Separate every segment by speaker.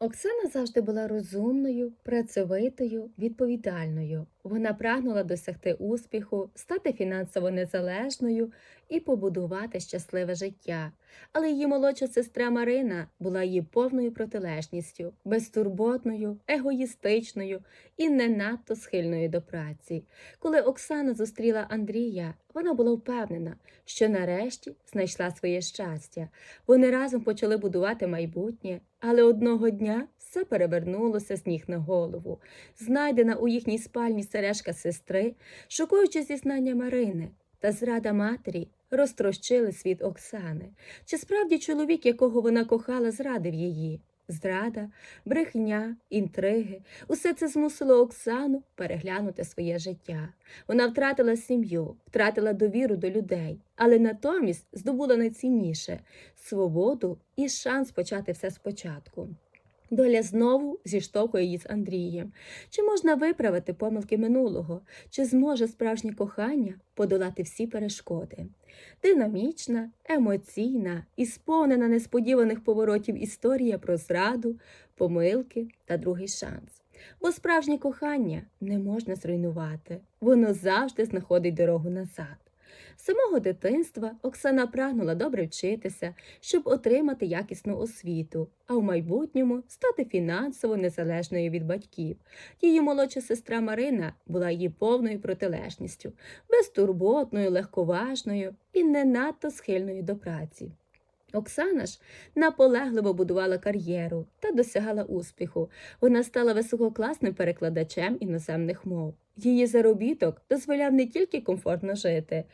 Speaker 1: Оксана завжди була розумною, працьовитою, відповідальною. Вона прагнула досягти успіху, стати фінансово незалежною і побудувати щасливе життя. Але її молодша сестра Марина була її повною протилежністю, безтурботною, егоїстичною і не надто схильною до праці. Коли Оксана зустріла Андрія, вона була впевнена, що нарешті знайшла своє щастя. Вони разом почали будувати майбутнє, але одного дня все перевернулося з ніг на голову. Знайдена у їхній спальні сережка сестри, шокуючи зізнання Марини та зрада матері, розтрощили світ Оксани. Чи справді чоловік, якого вона кохала, зрадив її? Зрада, брехня, інтриги усе це змусило Оксану переглянути своє життя. Вона втратила сім'ю, втратила довіру до людей, але натомість здобула найцінніше свободу і шанс почати все спочатку. Доля знову зіштовхує її з Андрієм. Чи можна виправити помилки минулого? Чи зможе справжнє кохання подолати всі перешкоди? Динамічна, емоційна і сповнена несподіваних поворотів історія про зраду, помилки та другий шанс. Бо справжнє кохання не можна зруйнувати, воно завжди знаходить дорогу назад. З самого дитинства Оксана прагнула добре вчитися, щоб отримати якісну освіту, а в майбутньому стати фінансово незалежною від батьків. Її молодша сестра Марина була її повною протилежністю, безтурботною, легковажною і не надто схильною до праці. Оксана ж наполегливо будувала кар'єру та досягала успіху. Вона стала висококласним перекладачем іноземних мов. Її заробіток дозволяв не тільки комфортно жити,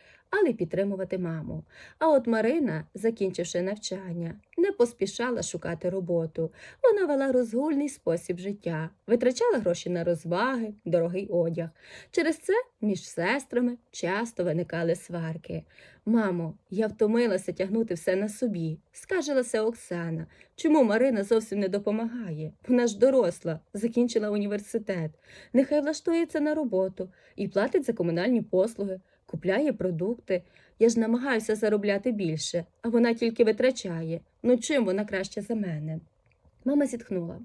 Speaker 1: але й підтримувати маму. А от Марина, закінчивши навчання, не поспішала шукати роботу. Вона вела розгульний спосіб життя, витрачала гроші на розваги, дорогий одяг. Через це між сестрами часто виникали сварки. Мамо, я втомилася тягнути все на собі, скаржилася Оксана. Чому Марина зовсім не допомагає? Вона ж доросла, закінчила університет. Нехай влаштується на роботу і платить за комунальні послуги, купляє продукти. Я ж намагаюся заробляти більше, а вона тільки витрачає. Ну чим вона краще за мене? Мама зітхнула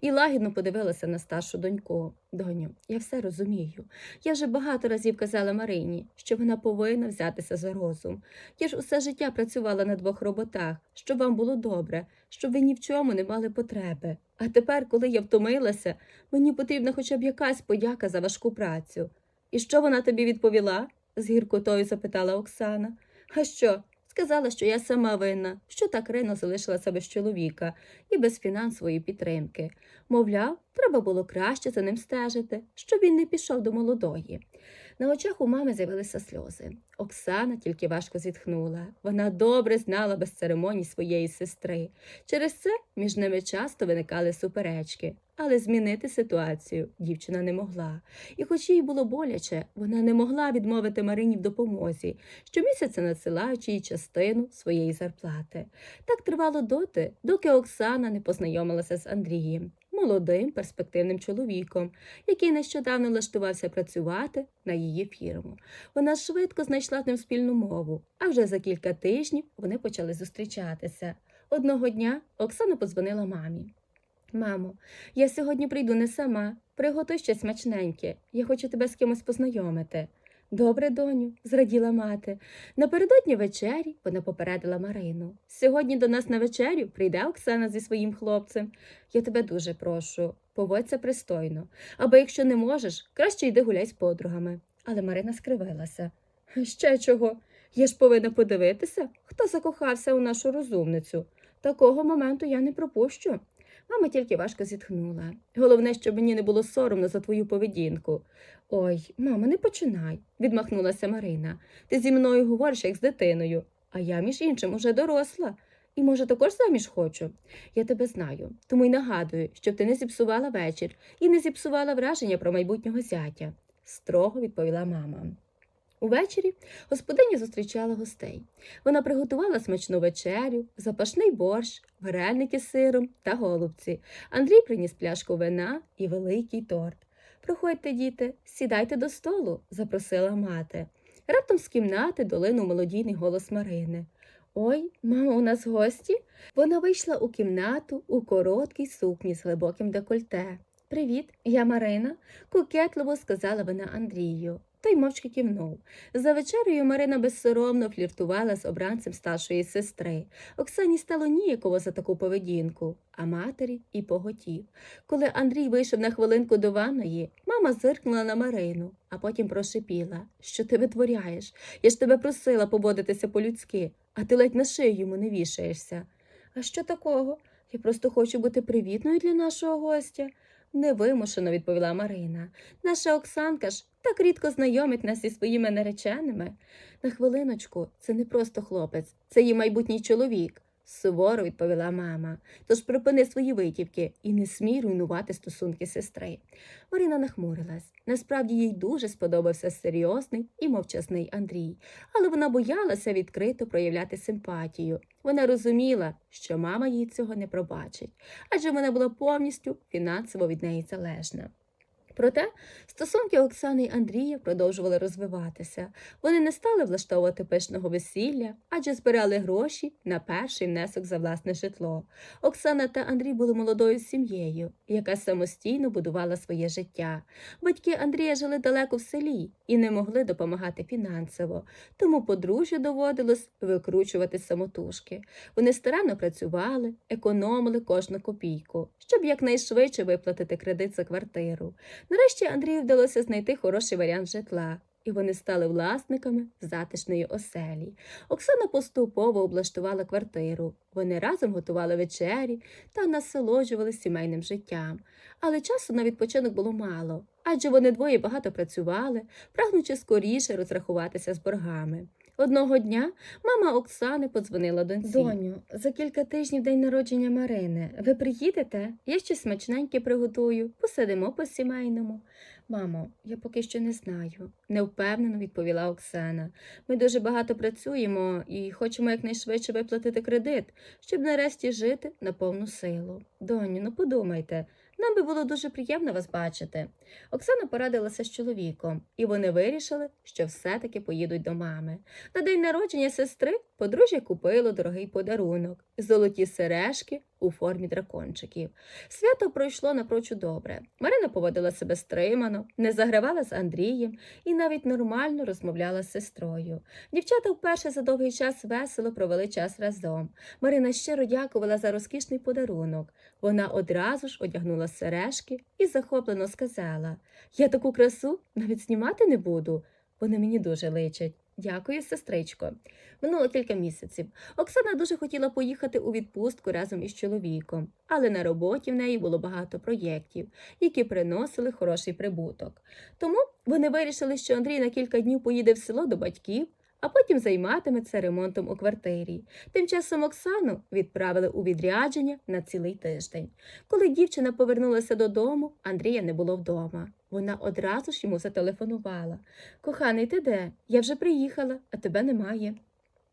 Speaker 1: і лагідно подивилася на старшу доньку. Доню, я все розумію. Я вже багато разів казала Марині, що вона повинна взятися за розум. Я ж усе життя працювала на двох роботах, щоб вам було добре, щоб ви ні в чому не мали потреби. А тепер, коли я втомилася, мені потрібна хоча б якась подяка за важку працю. І що вона тобі відповіла? З гіркотою запитала Оксана. А що? Сказала, що я сама винна, що так рано залишилася без чоловіка і без фінансової підтримки. Мовляв, треба було краще за ним стежити, щоб він не пішов до молодої. На очах у мами з'явилися сльози. Оксана тільки важко зітхнула. Вона добре знала без церемоній своєї сестри. Через це між ними часто виникали суперечки, але змінити ситуацію дівчина не могла. І хоч їй було боляче, вона не могла відмовити Марині в допомозі, щомісяця надсилаючи їй частину своєї зарплати. Так тривало доти, доки Оксана не познайомилася з Андрієм, молодим перспективним чоловіком, який нещодавно влаштувався працювати на її фірму. Вона швидко знайшла з ним спільну мову, а вже за кілька тижнів вони почали зустрічатися. Одного дня Оксана подзвонила мамі. Мамо, я сьогодні прийду не сама. Приготуй щось смачненьке. Я хочу тебе з кимось познайомити. Добре, доню, зраділа мати. Напередодні вечері вона попередила Марину. Сьогодні до нас на вечерю прийде Оксана зі своїм хлопцем. Я тебе дуже прошу, поводься пристойно. Або якщо не можеш, краще йди гуляй з подругами. Але Марина скривилася. Ще чого? Я ж повинна подивитися, хто закохався у нашу розумницю. Такого моменту я не пропущу. Мама тільки важко зітхнула. Головне, щоб мені не було соромно за твою поведінку. Ой, мамо, не починай, відмахнулася Марина. Ти зі мною говориш, як з дитиною, а я, між іншим, уже доросла. І, може, також заміж хочу. Я тебе знаю, тому й нагадую, щоб ти не зіпсувала вечір і не зіпсувала враження про майбутнього зятя, строго відповіла мама. Увечері господиня зустрічала гостей. Вона приготувала смачну вечерю, запашний борщ, вареники з сиром та голубці. Андрій приніс пляшку вина і великий торт. Проходьте, діти, сідайте до столу, запросила мати. Раптом з кімнати долинув мелодійний голос Марини. Ой, мама, у нас гості? Вона вийшла у кімнату у короткій сукні з глибоким декольте. Привіт, я Марина, кокетливо сказала вона Андрію. Той мовчки кивнув. За вечерею Марина безсоромно фліртувала з обранцем старшої сестри. Оксані стало ніяково за таку поведінку, а матері і поготів. Коли Андрій вийшов на хвилинку до ванної, мама зиркнула на Марину, а потім прошипіла, що ти витворяєш. Я ж тебе просила поводитися по-людськи, а ти ледь на шию йому не вішаєшся. А що такого? Я просто хочу бути привітною для нашого гостя. Невимушено відповіла Марина. Наша Оксанка ж так рідко знайомить нас зі своїми нареченими. На хвилиночку, це не просто хлопець, це її майбутній чоловік. Суворо відповіла мама. Тож припини свої витівки і не смій руйнувати стосунки сестри. Марина нахмурилась. Насправді їй дуже сподобався серйозний і мовчазний Андрій, але вона боялася відкрито проявляти симпатію. Вона розуміла, що мама їй цього не пробачить, адже вона була повністю фінансово від неї залежна. Проте стосунки Оксани і Андрія продовжували розвиватися. Вони не стали влаштовувати пишного весілля, адже збирали гроші на перший внесок за власне житло. Оксана та Андрій були молодою сім'єю, яка самостійно будувала своє життя. Батьки Андрія жили далеко в селі і не могли допомагати фінансово, тому подружжю доводилось викручувати самотужки. Вони старанно працювали, економили кожну копійку, щоб якнайшвидше виплатити кредит за квартиру. Нарешті Андрію вдалося знайти хороший варіант житла, і вони стали власниками затишної оселі. Оксана поступово облаштувала квартиру. Вони разом готували вечері та насолоджувалися сімейним життям. Але часу на відпочинок було мало, адже вони двоє багато працювали, прагнучи скоріше розрахуватися з боргами. Одного дня мама Оксани подзвонила доньці. Доню, за кілька тижнів день народження Марини. Ви приїдете? Я щось смачненьке приготую, посидимо по сімейному. Мамо, я поки що не знаю, невпевнено відповіла Оксана. Ми дуже багато працюємо і хочемо якнайшвидше виплатити кредит, щоб нарешті жити на повну силу. Доню, ну подумайте. Нам би було дуже приємно вас бачити. Оксана порадилася з чоловіком, і вони вирішили, що все-таки поїдуть до мами. На день народження сестри подружжя купило дорогий подарунок золоті сережки у формі дракончиків. Свято пройшло напрочуд добре. Марина поводила себе стримано, не загравала з Андрієм і навіть нормально розмовляла з сестрою. Дівчата вперше за довгий час весело провели час разом. Марина щиро дякувала за розкішний подарунок. Вона одразу ж одягнула сережки і захоплено сказала Я таку красу навіть знімати не буду. Вони мені дуже личать. Дякую, сестричко. Минуло кілька місяців. Оксана дуже хотіла поїхати у відпустку разом із чоловіком, але на роботі в неї було багато проєктів, які приносили хороший прибуток. Тому вони вирішили, що Андрій на кілька днів поїде в село до батьків, а потім займатиметься ремонтом у квартирі. Тим часом Оксану відправили у відрядження на цілий тиждень. Коли дівчина повернулася додому, Андрія не було вдома. Вона одразу ж йому зателефонувала. Коханий, ти де? Я вже приїхала, а тебе немає.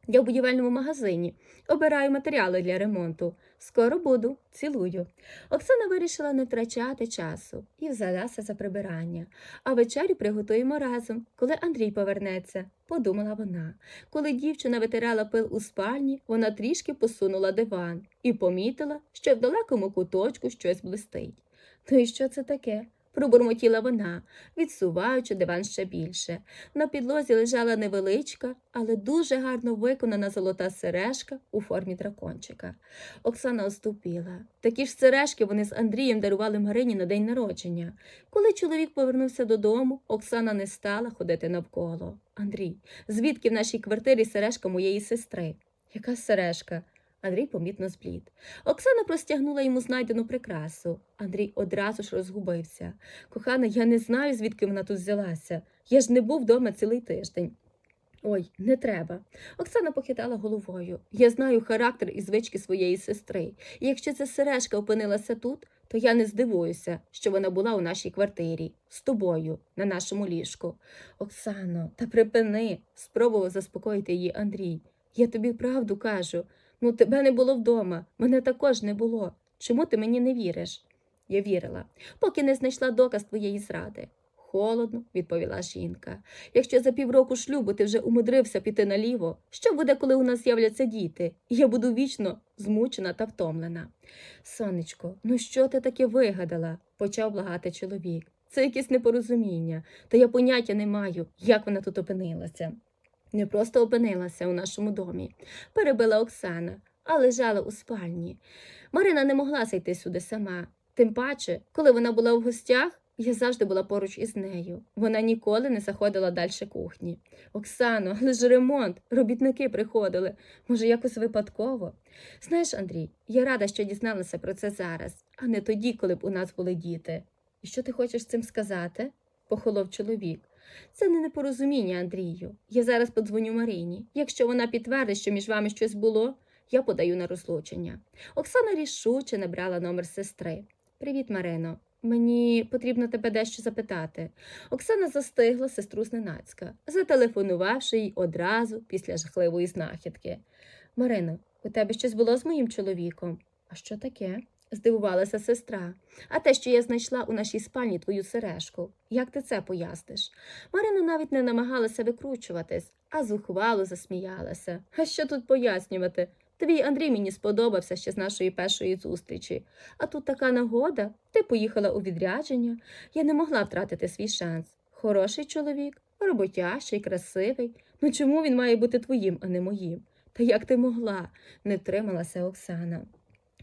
Speaker 1: Я в будівельному магазині. Обираю матеріали для ремонту. Скоро буду, цілую. Оксана вирішила не втрачати часу і взялася за прибирання. А вечерю приготуємо разом, коли Андрій повернеться, подумала вона. Коли дівчина витирала пил у спальні, вона трішки посунула диван і помітила, що в далекому куточку щось блистить. Ну і що це таке? Пробурмотіла вона, відсуваючи диван ще більше. На підлозі лежала невеличка, але дуже гарно виконана золота сережка у формі дракончика. Оксана оступіла. Такі ж сережки вони з Андрієм дарували Марині на день народження. Коли чоловік повернувся додому, Оксана не стала ходити навколо. Андрій, звідки в нашій квартирі сережка моєї сестри? Яка сережка? Андрій помітно зблід. Оксана простягнула йому знайдену прикрасу. Андрій одразу ж розгубився. Кохана, я не знаю, звідки вона тут взялася. Я ж не був вдома цілий тиждень. Ой, не треба. Оксана похитала головою. Я знаю характер і звички своєї сестри. І якщо ця сережка опинилася тут, то я не здивуюся, що вона була у нашій квартирі з тобою на нашому ліжку. Оксано, та припини, спробував заспокоїти її Андрій. Я тобі правду кажу. Ну, тебе не було вдома, мене також не було. Чому ти мені не віриш? Я вірила, поки не знайшла доказ твоєї зради. холодно відповіла жінка. Якщо за півроку шлюбу ти вже умудрився піти наліво, що буде, коли у нас з'являться діти? Я буду вічно змучена та втомлена. Сонечко, ну що ти таке вигадала? почав благати чоловік. Це якесь непорозуміння, та я поняття не маю, як вона тут опинилася. Не просто опинилася у нашому домі, перебила Оксана, а лежала у спальні. Марина не могла зайти сюди сама. Тим паче, коли вона була в гостях, я завжди була поруч із нею. Вона ніколи не заходила далі кухні. Оксано, але ж ремонт, робітники приходили. Може, якось випадково. Знаєш, Андрій, я рада, що дізналася про це зараз, а не тоді, коли б у нас були діти. І що ти хочеш цим сказати? похолов чоловік. Це не непорозуміння, Андрію. Я зараз подзвоню Марині. Якщо вона підтвердить, що між вами щось було, я подаю на розлучення. Оксана рішуче набрала номер сестри. Привіт, Марино. Мені потрібно тебе дещо запитати. Оксана застигла сестру зненацька, зателефонувавши їй одразу після жахливої знахідки. Марино, у тебе щось було з моїм чоловіком? А що таке? Здивувалася сестра. А те, що я знайшла у нашій спальні твою сережку. Як ти це поясниш? Марина навіть не намагалася викручуватись, а зухвало засміялася. А що тут пояснювати? Твій Андрій мені сподобався ще з нашої першої зустрічі. А тут така нагода, ти поїхала у відрядження. Я не могла втратити свій шанс. Хороший чоловік, роботящий, красивий. Ну чому він має бути твоїм, а не моїм? Та як ти могла? не втрималася Оксана.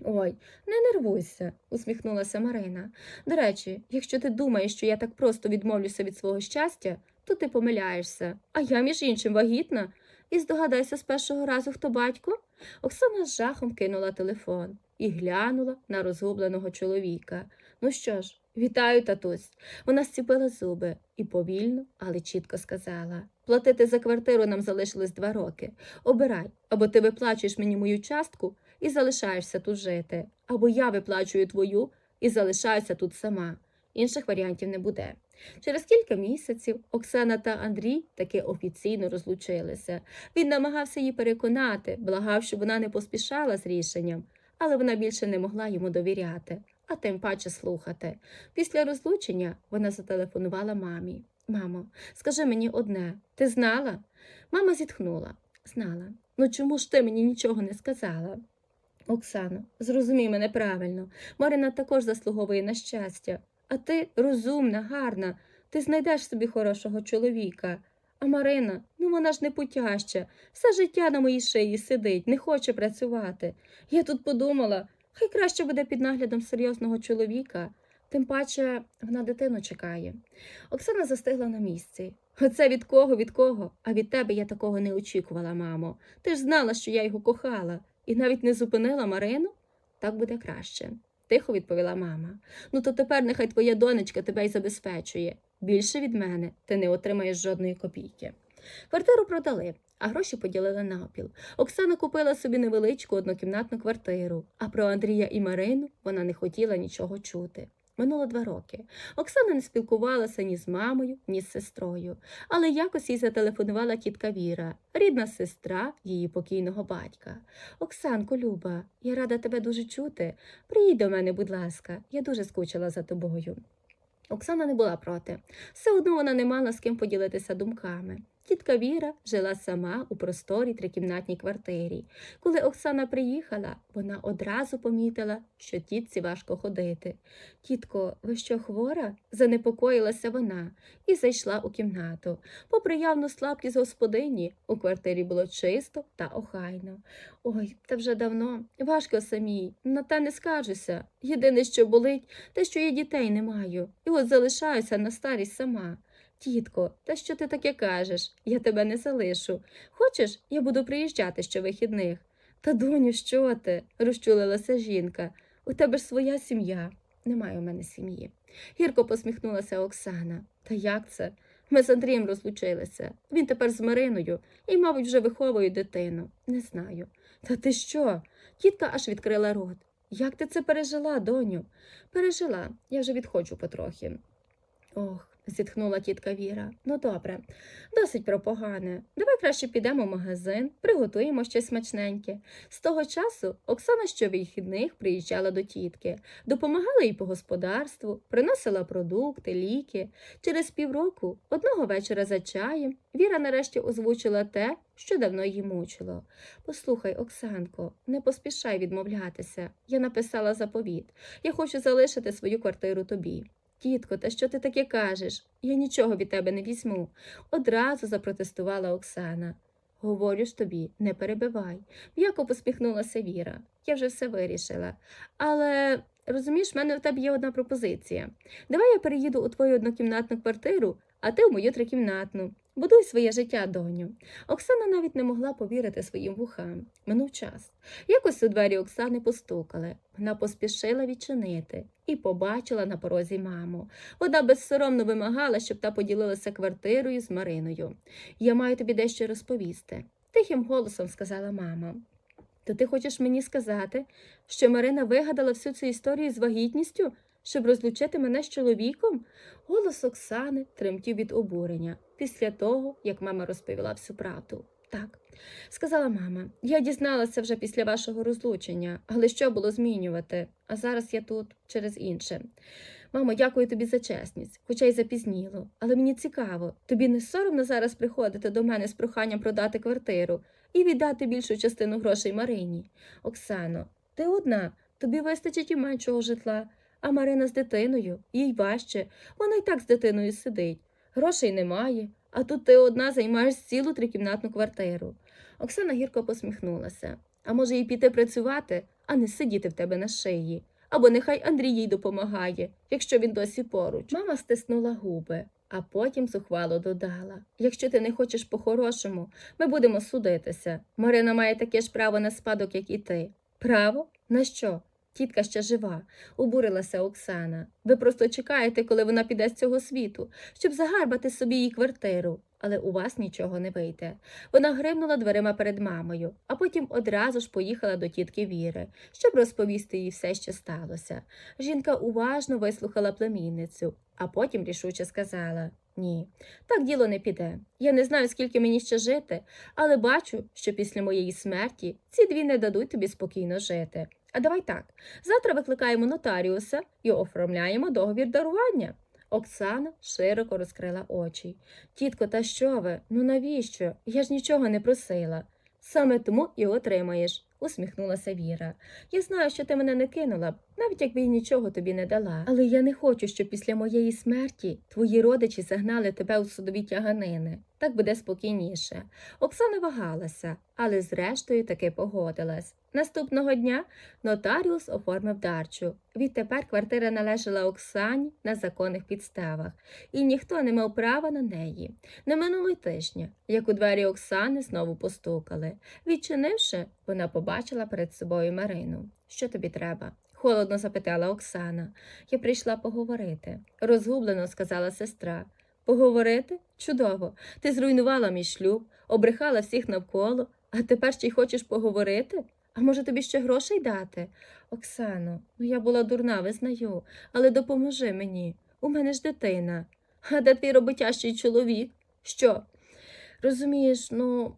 Speaker 1: Ой, не нервуйся, усміхнулася Марина. До речі, якщо ти думаєш, що я так просто відмовлюся від свого щастя, то ти помиляєшся. А я, між іншим, вагітна. І здогадайся з першого разу, хто батько? Оксана з жахом кинула телефон і глянула на розгубленого чоловіка. Ну що ж, вітаю, татусь. Вона зціпила зуби і повільно, але чітко сказала платити за квартиру нам залишилось два роки. Обирай, або ти виплачуєш мені мою частку і залишаєшся тут жити, або я виплачую твою і залишаюся тут сама. Інших варіантів не буде. Через кілька місяців Оксана та Андрій таки офіційно розлучилися. Він намагався її переконати, благав, щоб вона не поспішала з рішенням, але вона більше не могла йому довіряти, а тим паче слухати. Після розлучення вона зателефонувала мамі. Мамо, скажи мені одне, ти знала? Мама зітхнула. Знала. Ну чому ж ти мені нічого не сказала? Оксано, зрозумій мене правильно. Марина також заслуговує на щастя. А ти розумна, гарна, ти знайдеш собі хорошого чоловіка. А Марина, ну вона ж не путяща, все життя на моїй шиї сидить, не хоче працювати. Я тут подумала, хай краще буде під наглядом серйозного чоловіка, тим паче вона дитину чекає. Оксана застигла на місці. Оце від кого, від кого? А від тебе я такого не очікувала, мамо. Ти ж знала, що я його кохала, і навіть не зупинила Марину? Так буде краще тихо відповіла мама. Ну то тепер нехай твоя донечка тебе й забезпечує. Більше від мене ти не отримаєш жодної копійки. Квартиру продали, а гроші поділили напіл. Оксана купила собі невеличку однокімнатну квартиру, а про Андрія і Марину вона не хотіла нічого чути. Минуло два роки. Оксана не спілкувалася ні з мамою, ні з сестрою, але якось їй зателефонувала тітка Віра, рідна сестра її покійного батька. Оксанко, Люба, я рада тебе дуже чути. Приїдь до мене, будь ласка, я дуже скучила за тобою. Оксана не була проти. Все одно вона не мала з ким поділитися думками. Тітка Віра жила сама у просторій трикімнатній квартирі. Коли Оксана приїхала, вона одразу помітила, що тітці важко ходити. Тітко, ви що хвора? занепокоїлася вона і зайшла у кімнату. Попри явну слабкість господині, у квартирі було чисто та охайно. Ой, та вже давно, важко самій, на те не скажуся. Єдине, що болить, те, що я дітей не маю, і от залишаюся на старість сама. Тітко, та що ти таке кажеш? Я тебе не залишу. Хочеш, я буду приїжджати щовихідних? Та, доню, що ти? розчулилася жінка. У тебе ж своя сім'я. Немає у мене сім'ї. Гірко посміхнулася Оксана. Та як це? Ми з Андрієм розлучилися. Він тепер з Мариною і, мабуть, вже виховує дитину. Не знаю. Та ти що? Тітка аж відкрила рот. Як ти це пережила, доню? Пережила, я вже відходжу потрохи. Ох, зітхнула тітка Віра. Ну добре, досить про погане. Давай краще підемо в магазин, приготуємо щось смачненьке. З того часу Оксана щовихідних приїжджала до тітки, допомагала їй по господарству, приносила продукти, ліки. Через півроку, одного вечора за чаєм, Віра нарешті озвучила те, що давно її мучило. Послухай, Оксанко, не поспішай відмовлятися. Я написала заповіт. Я хочу залишити свою квартиру тобі. Тітко, та що ти таке кажеш? Я нічого від тебе не візьму. Одразу запротестувала Оксана. Говорю ж тобі, не перебивай. М'яко посміхнулася Віра. Я вже все вирішила. Але розумієш, в мене в тебе є одна пропозиція. Давай я переїду у твою однокімнатну квартиру, а ти в мою трикімнатну. Будуй своє життя, доню. Оксана навіть не могла повірити своїм вухам. Минув час. Якось у двері Оксани постукали. Вона поспішила відчинити і побачила на порозі маму. Вона безсоромно вимагала, щоб та поділилася квартирою з Мариною. Я маю тобі дещо розповісти, тихим голосом сказала мама. То ти хочеш мені сказати, що Марина вигадала всю цю історію з вагітністю, щоб розлучити мене з чоловіком? Голос Оксани тремтів від обурення після того, як мама розповіла всю правду. Так, сказала мама, я дізналася вже після вашого розлучення, але що було змінювати? А зараз я тут через інше. Мамо, дякую тобі за чесність, хоча й запізніло. Але мені цікаво, тобі не соромно зараз приходити до мене з проханням продати квартиру і віддати більшу частину грошей Марині. Оксано, ти одна, тобі вистачить і меншого житла, а Марина з дитиною, їй важче, вона й так з дитиною сидить. Грошей немає, а тут ти одна займаєш цілу трикімнатну квартиру. Оксана гірко посміхнулася. А може їй піти працювати, а не сидіти в тебе на шиї. Або нехай Андрій їй допомагає, якщо він досі поруч. Мама стиснула губи, а потім зухвало додала Якщо ти не хочеш по-хорошому, ми будемо судитися. Марина має таке ж право на спадок, як і ти. Право? На що? Тітка ще жива, обурилася Оксана. Ви просто чекаєте, коли вона піде з цього світу, щоб загарбати собі її квартиру. Але у вас нічого не вийде. Вона гримнула дверима перед мамою, а потім одразу ж поїхала до тітки Віри, щоб розповісти їй все, що сталося. Жінка уважно вислухала племінницю, а потім рішуче сказала Ні, так діло не піде. Я не знаю, скільки мені ще жити, але бачу, що після моєї смерті ці дві не дадуть тобі спокійно жити. А давай так. Завтра викликаємо нотаріуса і оформляємо договір дарування. Оксана широко розкрила очі. Тітко, та що ви? Ну навіщо? Я ж нічого не просила. Саме тому і отримаєш, усміхнулася Віра. Я знаю, що ти мене не кинула б, навіть якби й нічого тобі не дала. Але я не хочу, щоб після моєї смерті твої родичі загнали тебе у судові тяганини. Так буде спокійніше. Оксана вагалася, але зрештою таки погодилась. Наступного дня нотаріус оформив дарчу. Відтепер квартира належала Оксані на законних підставах, і ніхто не мав права на неї. Не минуло й тижня, як у двері Оксани знову постукали. Відчинивши, вона побачила перед собою Марину. Що тобі треба? Холодно запитала Оксана. Я прийшла поговорити. Розгублено сказала сестра. Поговорити? Чудово. Ти зруйнувала мій шлюб, обрехала всіх навколо, а тепер ще й хочеш поговорити? А може тобі ще грошей дати? Оксано, ну я була дурна, визнаю, але допоможи мені. У мене ж дитина. А де твій роботящий чоловік? Що? Розумієш, ну,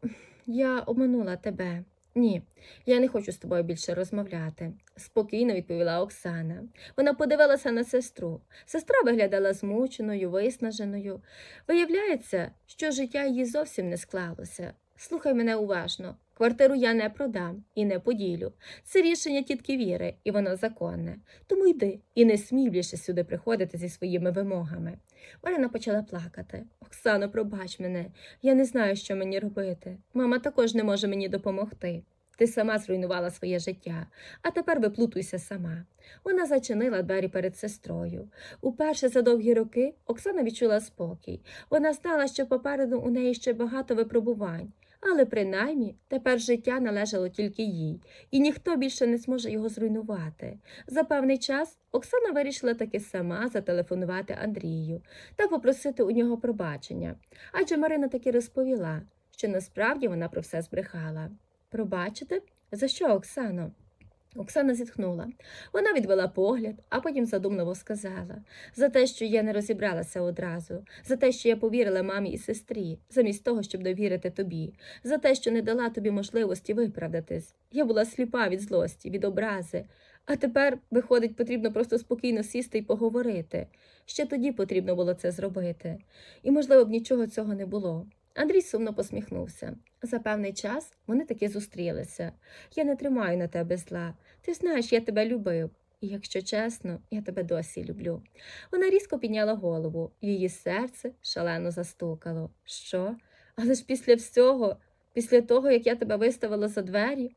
Speaker 1: я обманула тебе. Ні, я не хочу з тобою більше розмовляти, спокійно відповіла Оксана. Вона подивилася на сестру. Сестра виглядала змученою, виснаженою. Виявляється, що життя її зовсім не склалося. Слухай мене уважно. Квартиру я не продам і не поділю. Це рішення тітки Віри, і воно законне. Тому йди і не смій більше сюди приходити зі своїми вимогами. Марина почала плакати. Оксано, пробач мене. Я не знаю, що мені робити. Мама також не може мені допомогти. Ти сама зруйнувала своє життя, а тепер виплутуйся сама. Вона зачинила двері перед сестрою. Уперше за довгі роки Оксана відчула спокій. Вона знала, що попереду у неї ще багато випробувань, але принаймні тепер життя належало тільки їй, і ніхто більше не зможе його зруйнувати. За певний час Оксана вирішила таки сама зателефонувати Андрію та попросити у нього пробачення, адже Марина таки розповіла, що насправді вона про все збрехала. Пробачити? За що, Оксано? Оксана зітхнула. Вона відвела погляд, а потім задумливо сказала за те, що я не розібралася одразу, за те, що я повірила мамі і сестрі, замість того, щоб довірити тобі, за те, що не дала тобі можливості виправдатись. Я була сліпа від злості, від образи. А тепер, виходить, потрібно просто спокійно сісти і поговорити. Ще тоді потрібно було це зробити. І, можливо, б нічого цього не було. Андрій сумно посміхнувся. За певний час вони таки зустрілися. Я не тримаю на тебе зла. Ти знаєш, я тебе любив. І якщо чесно, я тебе досі люблю. Вона різко підняла голову, її серце шалено застукало. Що? Але ж після всього, після того, як я тебе виставила за двері,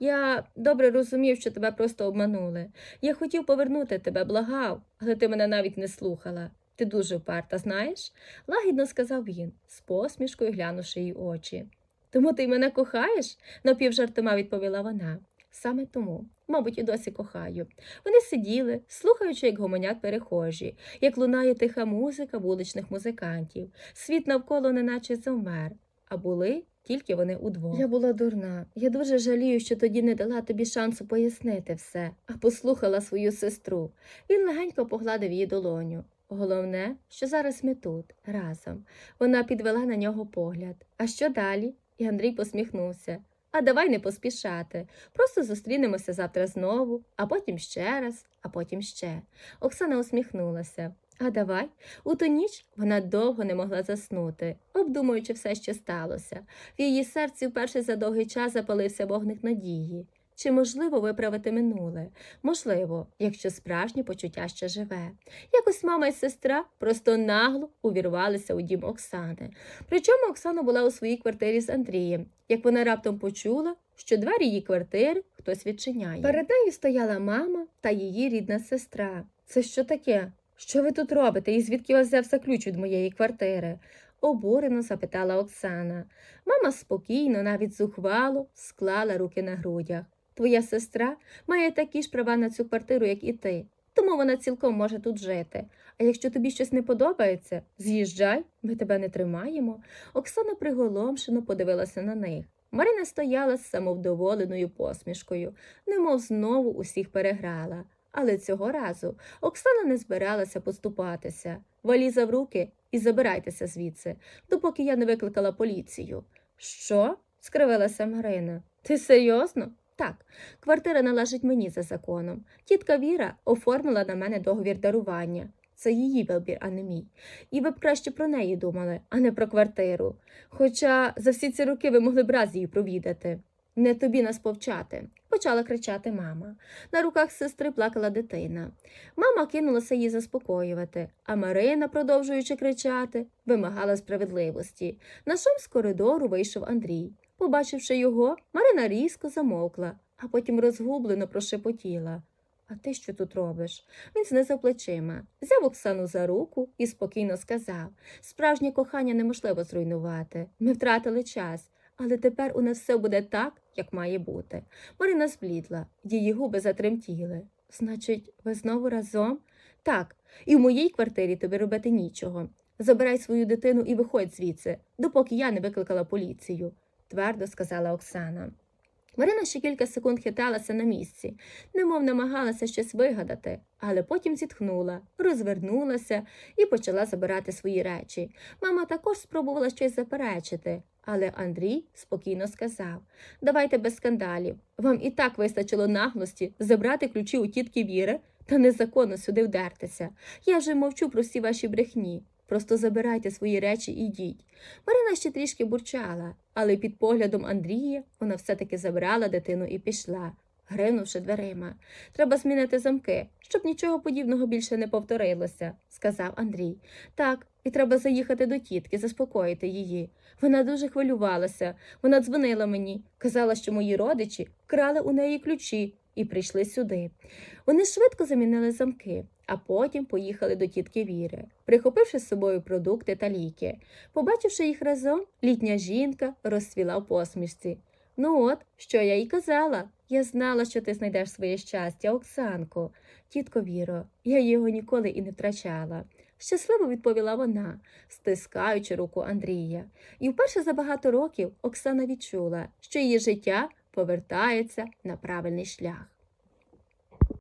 Speaker 1: я добре розумів, що тебе просто обманули. Я хотів повернути тебе, благав, але ти мене навіть не слухала. Ти дуже вперта, знаєш? лагідно сказав він, з посмішкою глянувши їй очі. Тому ти мене кохаєш? напівжартома відповіла вона. Саме тому, мабуть, і досі кохаю. Вони сиділи, слухаючи, як гомонять перехожі, як лунає тиха музика вуличних музикантів. Світ навколо неначе завмер, а були тільки вони удвох. Я була дурна. Я дуже жалію, що тоді не дала тобі шансу пояснити все, а послухала свою сестру. Він легенько погладив її долоню. Головне, що зараз ми тут, разом. Вона підвела на нього погляд. А що далі? І Андрій посміхнувся. А давай не поспішати. Просто зустрінемося завтра знову, а потім ще раз, а потім ще. Оксана усміхнулася. А давай. У ту ніч вона довго не могла заснути, обдумуючи все, що сталося. В її серці вперше за довгий час запалився вогник надії. Чи можливо виправити минуле? Можливо, якщо справжнє почуття ще живе. Якось мама і сестра просто нагло увірвалися у дім Оксани. Причому Оксана була у своїй квартирі з Андрієм, як вона раптом почула, що двері її квартири хтось відчиняє. Перед нею стояла мама та її рідна сестра. Це що таке? Що ви тут робите? І звідки вас взявся ключ від моєї квартири? обурено запитала Оксана. Мама спокійно, навіть зухвало, склала руки на грудях. Твоя сестра має такі ж права на цю квартиру, як і ти, тому вона цілком може тут жити. А якщо тобі щось не подобається, з'їжджай, ми тебе не тримаємо. Оксана приголомшено подивилася на них. Марина стояла з самовдоволеною посмішкою, немов знову усіх переграла. Але цього разу Оксана не збиралася поступатися. Валіза в руки і забирайтеся звідси, допоки я не викликала поліцію. Що? скривилася Марина. Ти серйозно? Так, квартира належить мені за законом. Тітка Віра оформила на мене договір дарування. Це її вибір, а не мій. І ви б краще про неї думали, а не про квартиру. Хоча за всі ці роки ви могли б раз її провідати. Не тобі нас повчати, почала кричати мама. На руках сестри плакала дитина. Мама кинулася її заспокоювати, а Марина, продовжуючи кричати, вимагала справедливості. На шум з коридору вийшов Андрій. Побачивши його, Марина різко замовкла, а потім розгублено прошепотіла. А ти що тут робиш? Він знизав плечима, взяв Оксану за руку і спокійно сказав справжнє кохання неможливо зруйнувати. Ми втратили час, але тепер у нас все буде так, як має бути. Марина зблідла, її губи затремтіли. Значить, ви знову разом? Так, і в моїй квартирі тобі робити нічого. Забирай свою дитину і виходь звідси, допоки я не викликала поліцію, твердо сказала Оксана. Марина ще кілька секунд хиталася на місці, немов намагалася щось вигадати, але потім зітхнула, розвернулася і почала забирати свої речі. Мама також спробувала щось заперечити, але Андрій спокійно сказав Давайте без скандалів. Вам і так вистачило наглості забрати ключі у тітки Віри та незаконно сюди вдертися. Я вже мовчу про всі ваші брехні. Просто забирайте свої речі і йдіть. Марина ще трішки бурчала, але під поглядом Андрія вона все-таки забрала дитину і пішла, гримнувши дверима. Треба змінити замки, щоб нічого подібного більше не повторилося, сказав Андрій. Так, і треба заїхати до тітки, заспокоїти її. Вона дуже хвилювалася. Вона дзвонила мені, казала, що мої родичі крали у неї ключі і прийшли сюди. Вони швидко замінили замки, а потім поїхали до тітки Віри, прихопивши з собою продукти та ліки. Побачивши їх разом, літня жінка розцвіла в посмішці. Ну от, що я їй казала. Я знала, що ти знайдеш своє щастя, Оксанко. Тітко Віро, я його ніколи і не втрачала. Щасливо відповіла вона, стискаючи руку Андрія. І вперше за багато років Оксана відчула, що її життя повертається на правильний шлях.